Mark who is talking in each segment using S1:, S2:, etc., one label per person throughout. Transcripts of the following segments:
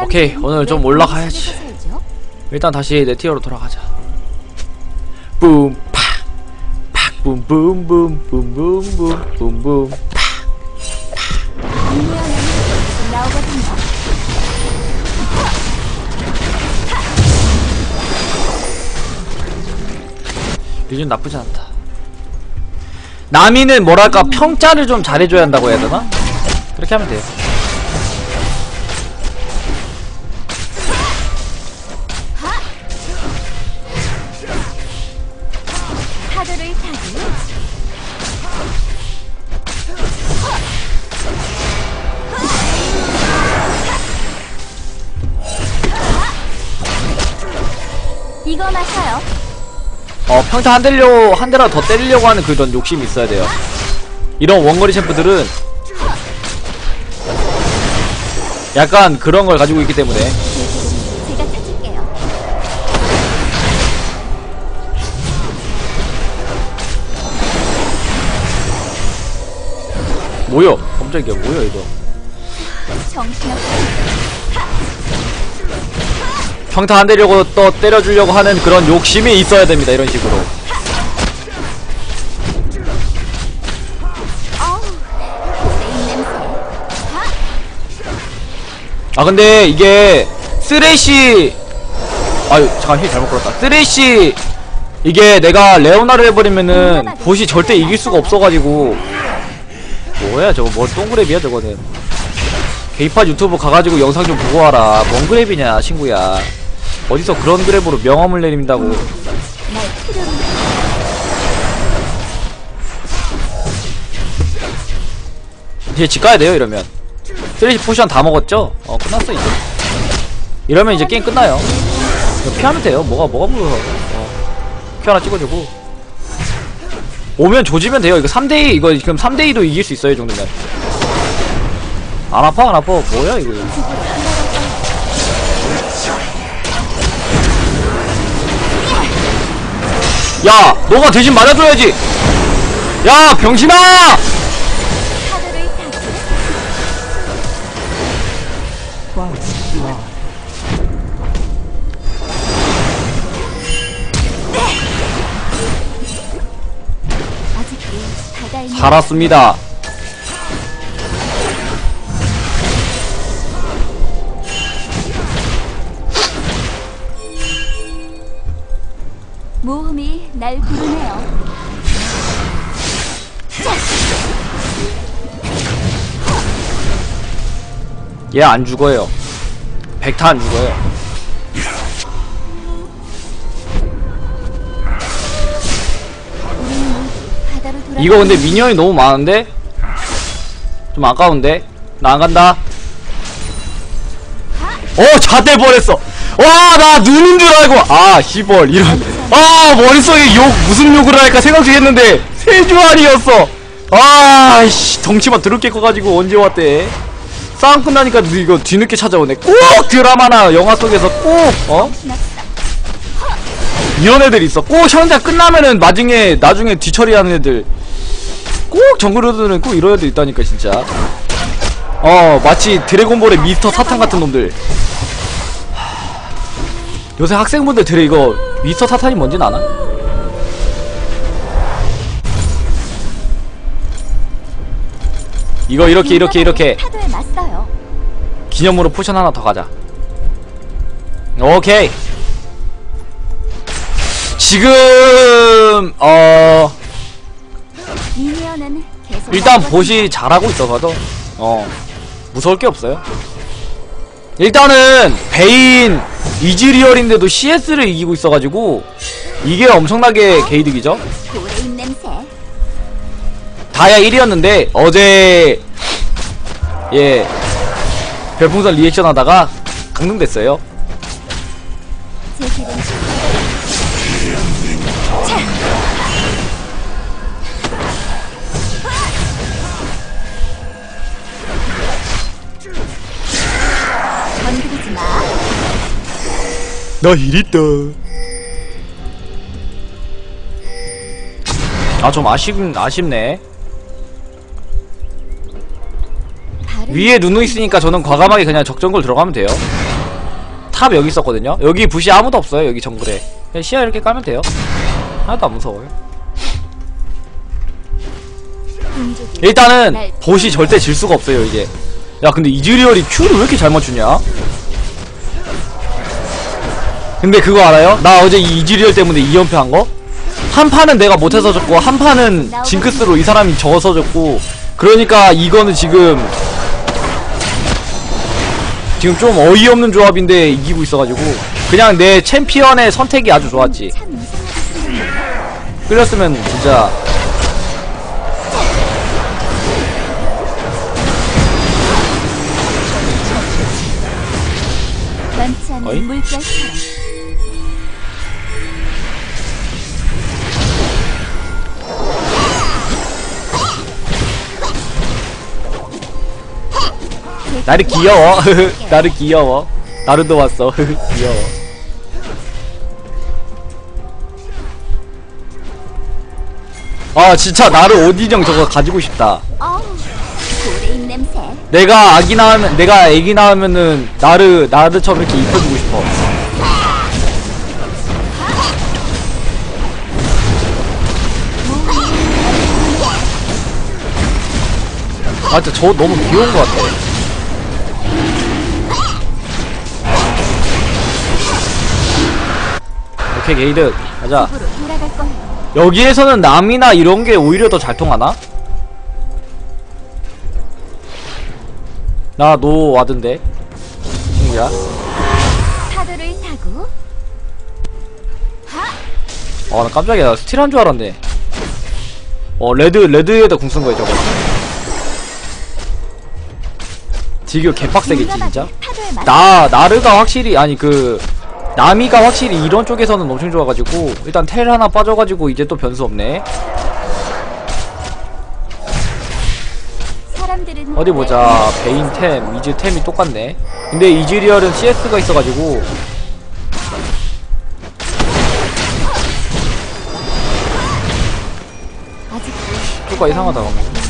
S1: 오케이, 오늘 좀 올라가야지. 일단 다시 내 티어로 돌아가자. 뿜, 팍! 팍! 뿜.
S2: 나오거든요.
S1: 요즘 나쁘지 않다. 남이는 뭐랄까 평자를 좀 잘해줘야 한다고 해야 되나? 그렇게 하면 돼요. 어 평타 한 대려 한 대라도 더 때리려고 하는 그런 욕심이 있어야 돼요. 이런 원거리 챔프들은 약간 그런 걸 가지고 있기 때문에. 뭐여? 깜짝이야 뭐야 이거?
S2: 정신없어.
S1: 평타 안 대려고 또 때려주려고 하는 그런 욕심이 있어야 됩니다 이런 식으로. 아 근데 이게 쓰레쉬 아유 잠깐 힐 잘못 걸었다. 쓰레쉬 이게 내가 레오나를 해버리면은 보시 절대 이길 수가 없어가지고. 뭐야 저거 뭐 똥그랩이야 저거는. 게이팟 유튜브 가가지고 영상 좀 보고 와라. 뭔 그랩이냐 친구야 어디서 그런 그랩으로 명함을 내린다고. 이제 집 가야 돼요 이러면. 쓰레쉬 포션 다 먹었죠? 어 끝났어 이제. 이러면 이제 게임 끝나요. 피하면 돼요. 뭐가 뭐가 무서워 어. 피 하나 찍어주고. 오면 조지면 돼요. 이거 3대2 이거 지금 3대2도 이길 수 있어요 이 정도면. 안 아파 안 아파. 뭐야 이거 야 너가 대신 맞아줘야지. 야 병신아! 살았습니다
S2: 날 부르네요.
S1: 얘 안 죽어요 백타 안 죽어요. 이거 근데 미니언이 너무 많은데? 좀 아까운데? 나 안 간다. 어, 자대 버렸어. 와, 나 눈인 줄 알고. 아, 시벌, 이런. 아, 머릿속에 욕, 무슨 욕을 할까 생각 중 했는데, 세주알이었어. 아, 씨, 덩치만 더럽게 커가지고 언제 왔대? 싸움 끝나니까 이거 뒤늦게 찾아오네. 꼭 드라마나 영화 속에서 꼭, 어? 이런 애들 있어. 꼭 현장 끝나면은 나중에 나중에 뒤처리하는 애들. 꼭 정글러들은 꼭 이런 애들 있다니까 진짜. 어 마치 드래곤볼의 미스터 사탄 같은 놈들. 하, 요새 학생분들 들에 이거 미스터 사탄이 뭔지는 아나? 이거 이렇게 이렇게 이렇게
S2: 파도에 맞서요.
S1: 기념으로 포션 하나 더 가자. 오케이. 지금 어
S2: 미니언은 계속
S1: 일단. 보시 잘하고 있어서도 어 무서울 게 없어요. 일단은 베인 이즈리얼인데도 CS를 이기고 있어가지고 이게 엄청나게 개이득이죠. 다야 1위였는데 어제 예 별풍선 리액션 하다가 강등됐어요. 나 이랬다. 아 좀 아쉽 아쉽네. 위에 누누 있으니까 저는 과감하게 그냥 적정글 들어가면 돼요. 탑 여기 있었거든요. 여기 부시 아무도 없어요 여기 정글에. 그냥 시야 이렇게 까면 돼요. 하나도 안 무서워요. 일단은
S2: 날
S1: 보시 절대 질 수가 없어요 이제 야 근데 이즈리얼이 Q를 왜 이렇게 잘 맞추냐 근데 그거 알아요? 나 어제 이 이즈리얼 때문에 2연패 한 거? 한 판은 내가 못해서 졌고 한 판은 징크스로 이 사람이 져서 졌고 그러니까 이거는 지금 지금 좀 어이없는 조합인데 이기고 있어가지고 그냥 내 챔피언의 선택이 아주 좋았지. 끌렸으면 진짜 어이? 나를 귀여워. 나를 귀여워. 나루도 왔어. 귀여워. 아 진짜 나를 오디정 저거 가지고 싶다. 내가 아기 낳으면 내가 애기 낳으면은 나를 나르처럼 이렇게 입혀주고 싶어. 아 진짜 저 너무 귀여운 것 같아 오케이 게이드 가자. 여기에서는 남이나 이런 게 오히려 더 잘 통하나? 나 노 와든데. 친구야.
S2: 파도를 타고.
S1: 아나 깜짝이야. 나 스틸 한 줄 알았네. 어 레드 레드에다 궁 쓴 거야 저거. 지금 개빡세겠지 진짜? 나 나르가 확실히 아니 그 나미가 확실히 이런 쪽에서는 엄청 좋아가지고 일단 텔 하나 빠져가지고 이제 또 변수 없네. 어디 보자. 베인 템 이즈 템이 똑같네. 근데 이즈리얼은 CS가 있어가지고. 효과 이상하다
S3: 아군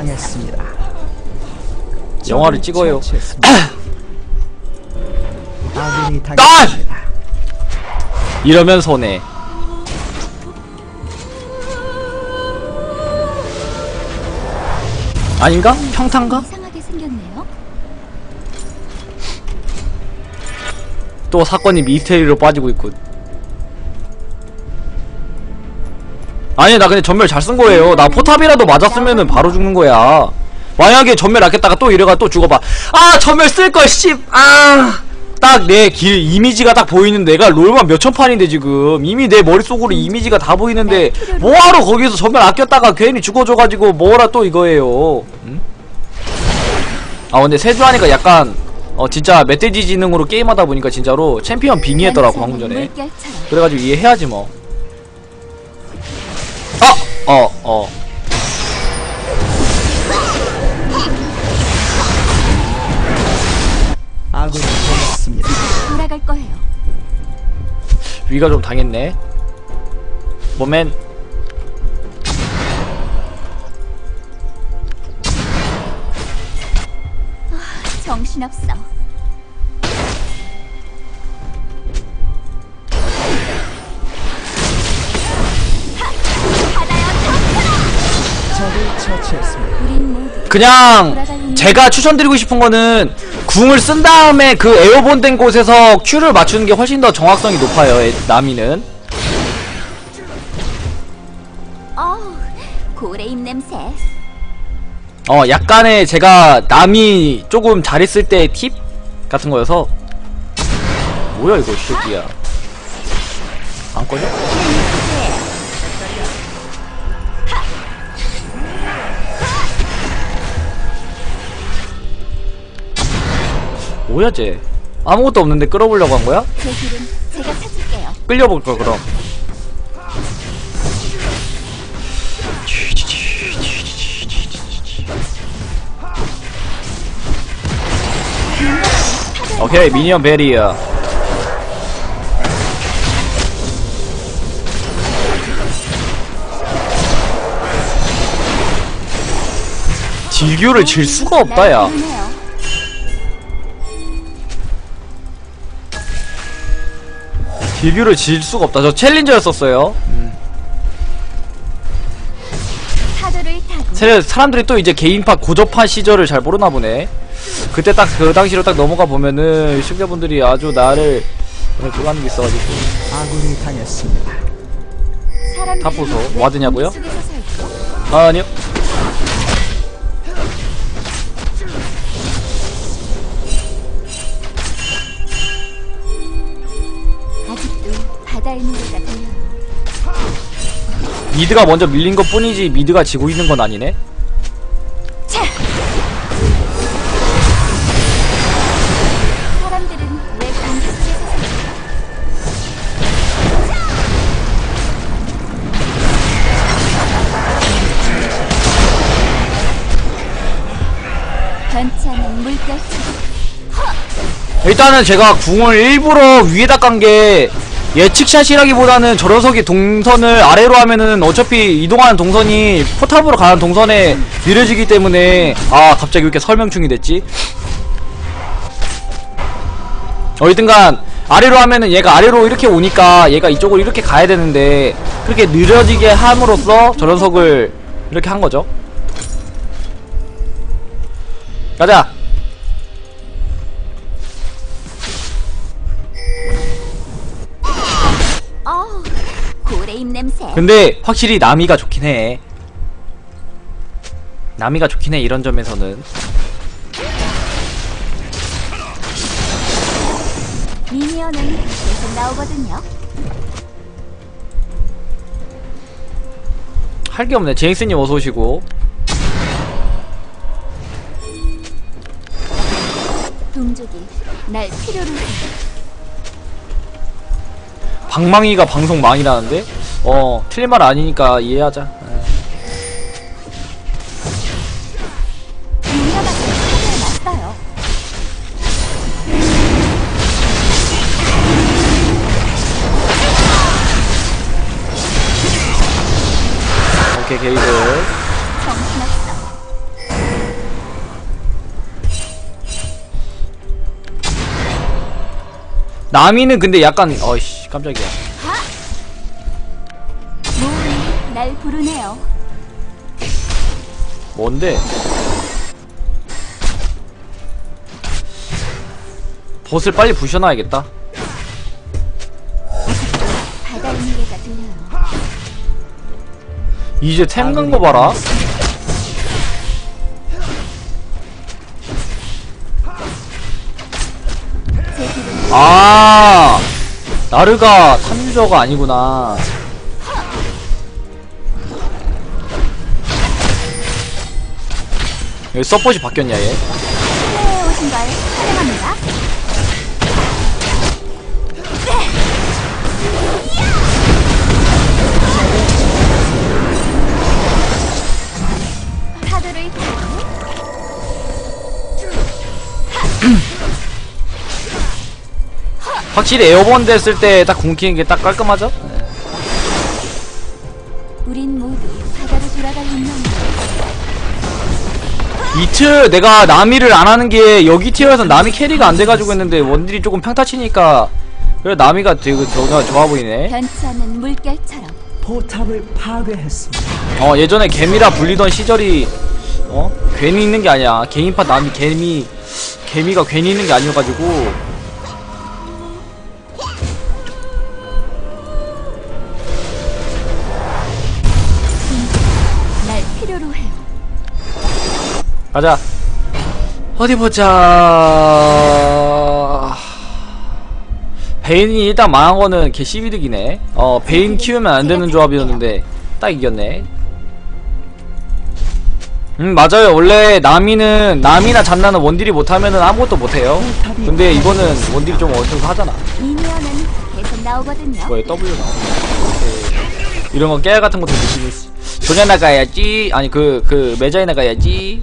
S3: 당했습니다.
S1: 영화를 찍어요.
S3: 아군이
S1: 아!
S3: 당했습니다.
S1: 이러면 손해 아닌가? 평탄가?
S2: 이상하게 생겼네요
S1: 또 사건이 미스테리로 빠지고 있군 아니 나 근데 전멸 잘 쓴 거예요. 나 포탑이라도 맞았으면은 바로 죽는 거야. 만약에 전멸 아꼈다가 또 이래가 또 죽어봐. 아 전멸 쓸걸 씹아딱 내 길 이미지가 딱 보이는 데가 롤만 몇천 판인데 지금. 이미 내 머릿속으로 이미지가 다 보이는데 뭐하러 거기서 전멸 아꼈다가 괜히 죽어줘가지고 뭐라 또 이거예요. 응? 아 근데 세주하니까 약간 어 진짜 멧돼지 지능으로 게임하다 보니까 진짜로 챔피언 빙의했더라고 방금 전에. 그래가지고 이해해야지 뭐 어! 어, 어.
S3: 아군이 당했습니다.
S2: 돌아갈 거예요
S1: 위가 좀 당했네 뭐맨
S2: 정신없어
S3: 처치했습니다.
S1: 그냥 제가 추천드리고 싶은 거는 궁을 쓴 다음에 그 에어본 된 곳에서 Q를 맞추는 게 훨씬 더 정확성이 높아요 에- 나미는
S2: 어우 고래인 냄새
S1: 어 약간의 제가 남이 조금 잘했을 때 팁 같은 거여서 뭐야 이거 이 새끼야 안 꺼져? 뭐야 쟤? 아무것도 없는데 끌어보려고 한 거야?
S2: 길은 제가 찾을게요.
S1: 끌려볼 걸 그럼. 오케이 미니언 베리야. 딜교를 질 수가 없다 야 딜교를 질 수가 없다 저 챌린저였었어요
S2: 타고
S1: 세- 사람들이 또 이제 개인파 고접한 시절을 잘 모르나 보네. 그때 딱 그 당시로 딱 넘어가 보면은 시청자분들이 아주 나를 오늘 그거 하는 게 있어가지고
S3: 아군이 당했습니다.
S1: 탑 보소.
S2: 왜
S1: 와드냐고요? 아, 아니요.
S2: 바다의 노래가 들려요.
S1: 미드가 먼저 밀린 것 뿐이지 미드가 지고 있는 건 아니네.
S2: 차! 사람들은 왜 공기 속에서? 변치 않는 물결처럼
S1: 일단은 제가 궁을 일부러 위에다 깐 게 예측샷이라기보다는 저 녀석이 동선을 아래로 하면은 어차피 이동하는 동선이 포탑으로 가는 동선에 느려지기 때문에 아 갑자기 왜 이렇게 설명충이 됐지? 어쨌든간 아래로 하면은 얘가 아래로 이렇게 오니까 얘가 이쪽으로 이렇게 가야 되는데 그렇게 느려지게 함으로써 저 녀석을 이렇게 한 거죠. 가자.
S2: 냄새
S1: 근데 확실히 나미가 좋긴 해. 나미가 좋긴 해 이런 점에서는.
S2: 미니언은 계속 나오거든요
S1: 할 게 없네. 제잉스님 어서 오시고.
S2: 동족이 날 필요로 해
S1: 방망이가 방송 망이라는데? 어, 틀린 말 아니니까 이해하자. 오케이, 게이드. 나미는 근데 약간, 어이씨, 깜짝이야.
S2: 날 부르네요
S1: 뭔데? 봇을 빨리 부셔놔야겠다.
S2: 들려요
S1: 이제 템 간 거 봐라.
S2: 제
S1: 아, 나르가 탐유저가 아니구나. 여기 서폿이 바뀌었냐 얘?
S2: 플레이에 오신 걸 환영합니다 파도를 타고
S1: 확실히 에어본 됐을 때 딱 궁키는 게 딱 깔끔하죠?
S2: 우린 모두
S1: 이틀 내가 나미를 안 하는 게 여기 티어에서 나미 캐리가 안 돼가지고 했는데 원딜이 조금 평타 치니까 그래 나미가 되게 좋아, 좋아 보이네.
S2: 변치 않는 물결처럼
S3: 포탑을 파괴했습니다.
S1: 어 예전에 개미라 불리던 시절이 어 괜히 있는 게 아니야 개인파 남이 개미 개미가 괜히 있는 게 아니어가지고 가자. 어디 보자. 베인이 일단 망한 거는 개 시비득이네. 어 베인 키우면 안 되는 조합이었는데 딱 이겼네. 음 맞아요. 원래 나미는 나미나 잔나는 원딜이 못하면은 아무것도 못해요. 근데 이거는 원딜이 좀 하잖아.
S2: 미니언은 계속 나오거든요.
S1: 뭐야 W 나오네. 이런 거 깨알 같은 것도 느끼고 조냐 나가야지. 아니 그 그 매자에 나가야지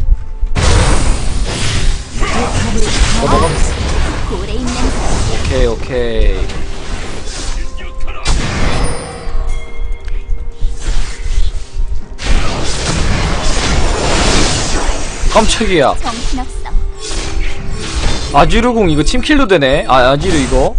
S2: 거.
S1: 오케이 오케이 깜짝이야. 아지르궁 이거 팀킬도 되네 아 아지르 이거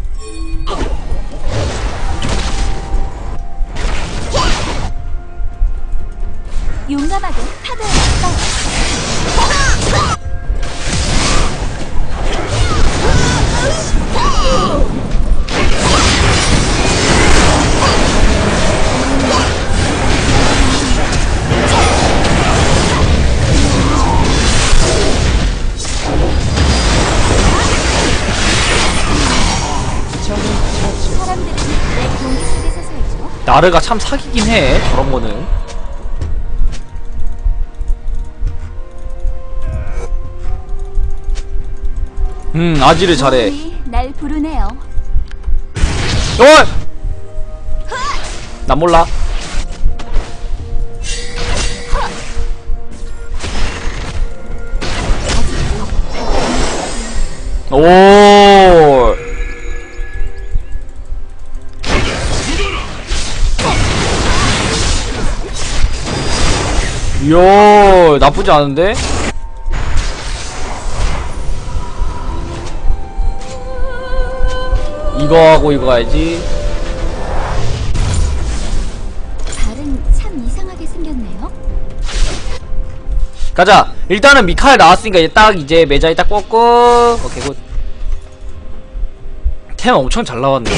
S1: 나르가 참 사기긴 해 저런 거는 음 아지르 잘해
S2: 날 부르네요.
S1: 어이! 난 몰라 오 이야 나쁘지 않은데? 이거 하고 이거 가야지
S2: 발은 참 이상하게 생겼네요.
S1: 가자 일단은 미카엘 나왔으니까 이제 딱 이제 매자에 딱 꽂고 오케이 굿템 엄청 잘 나왔네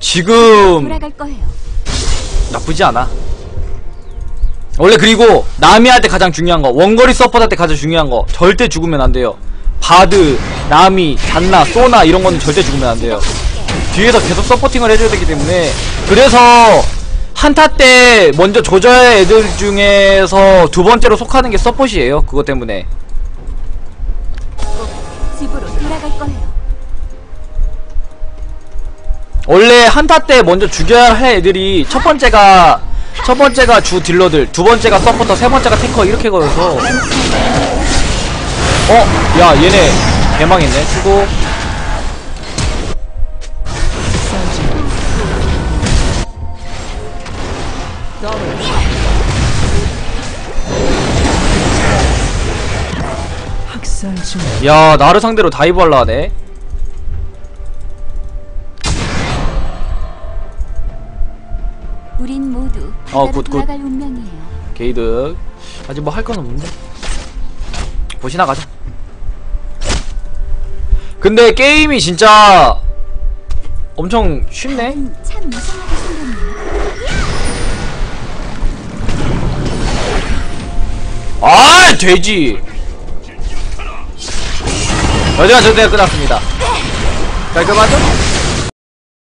S1: 지금. 나쁘지 않아 원래 그리고 나미할 때 가장 중요한 거 원거리 서포트 할때 가장 중요한 거 절대 죽으면 안 돼요. 바드, 나미, 잔나, 소나 이런 거는 절대 죽으면 안 돼요. 뒤에서 계속 서포팅을 해줘야 되기 때문에. 그래서 한타 때 먼저 조져야 애들 중에서 두 번째로 속하는 게 서폿이에요 그것 때문에.
S2: 꼭 집으로 돌아갈 거예요.
S1: 원래 한타 때 먼저 죽여야 할 애들이 첫 번째가 첫 번째가 주 딜러들 두 번째가 서포터 세 번째가 탱커 이렇게 걸어서. 어? 야 얘네 개망했네. 수고 야 나를 상대로 다이브 할라 하네.
S2: 우린 모두
S1: 어, 굿, 굿. 게이득. 아직 뭐 할 건 없는데. 보시나 가자. 근데 게임이 진짜 엄청 쉽네. 아 돼지. 여기가 전대가 끝났습니다. 깔끔하죠?